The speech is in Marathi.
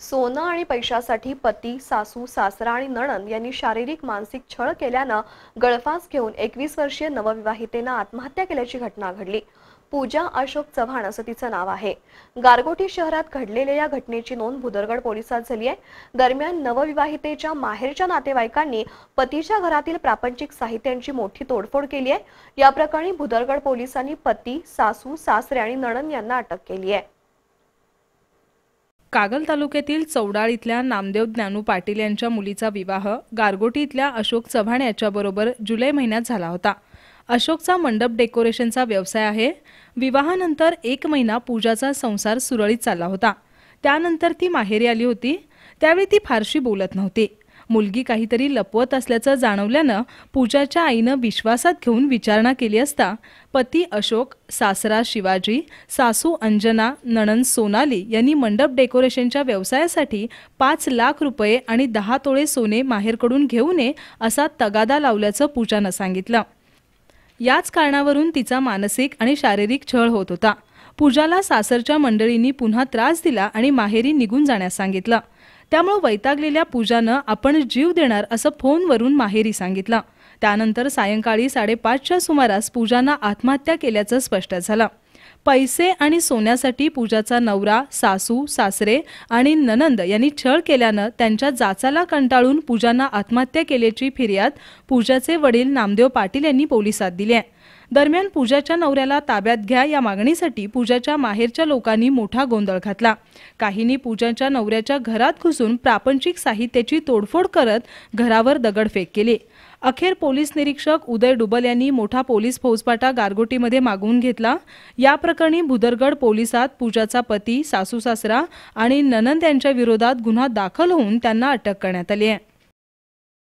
सोनं आणि पैशासाठी पती सासू सासरा आणि नणंद यांनी शारीरिक मानसिक छळ केल्यानं गळफास घेऊन एकवीस वर्षीय नवविवाहितेनं आत्महत्या केल्याची घटना घडली. पूजा अशोक चव्हाण असं तिचं नाव आहे. गारगोटी शहरात घडलेल्या या घटनेची नोंद भुदरगड पोलिसात झाली आहे दरम्यान नवविवाहितेच्या माहेरच्या नातेवाईकांनी पतीच्या घरातील प्रापंचिक साहित्यांची मोठी तोडफोड केली आहे या प्रकरणी भुदरगड पोलिसांनी पती सासू सासरे आणि नणंद यांना अटक केली आहे कागल तालुक्यातील चौडाळ इथल्या नामदेव ज्ञानू पाटील यांच्या मुलीचा विवाह गारगोटी इथल्या अशोक चव्हाण याच्याबरोबर जुलै महिन्यात झाला होता. अशोकचा मंडप डेकोरेशनचा व्यवसाय आहे. विवाहानंतर एक महिना पूजाचा संसार सुरळीत चालला होता. त्यानंतर ती माहेरी आली होती. त्यावेळी ती फारशी बोलत नव्हती. मुलगी काहीतरी लपवत असल्याचं जाणवल्यानं पूजाच्या आईनं विश्वासात घेऊन विचारणा केली असता पती अशोक सासरा शिवाजी सासू अंजना नणंद सोनाली यांनी मंडप डेकोरेशनच्या व्यवसायासाठी पाच लाख रुपये आणि दहा तोळे सोने माहेरकडून घेऊ नये असा तगादा लावल्याचं पूजानं सांगितलं. याच कारणावरून तिचा मानसिक आणि शारीरिक छळ होत होता. पूजाला सासरच्या मंडळींनी पुन्हा त्रास दिला आणि माहेरी निघून जाण्यास सांगितलं. त्यामुळे वैतागलेल्या पूजानं आपण जीव देणार असं फोनवरून माहेरी सांगितलं. त्यानंतर सायंकाळी साडेपाचच्या सुमारास पूजानं आत्महत्या केल्याचं स्पष्ट झालं. पैसे आणि सोन्यासाठी पूजाचा नवरा सासू सासरे आणि ननंद यांनी छळ केल्यानं त्यांच्या जाचाला कंटाळून पूजानं आत्महत्या केल्याची फिर्याद पूजाचे वडील नामदेव पाटील यांनी पोलिसात दिली आहे. दरम्यान पूजाच्या नवऱ्याला ताब्यात घ्या या मागणीसाठी पूजाच्या माहेरच्या लोकांनी मोठा गोंधळ घातला. काहींनी पूजाच्या नवऱ्याच्या घरात घुसून प्रापंचिक साहित्याची तोडफोड करत घरावर दगडफेक केली. अखेर पोलीस निरीक्षक उदय डुबल यांनी मोठा पोलीस फौजपाटा गारगोटीमध्ये मागवून घेतला. या प्रकरणी भुदरगड पोलिसात पूजाचा पती सासू सासरा आणि ननंद यांच्या विरोधात गुन्हा दाखल होऊन त्यांना अटक करण्यात आली आहे.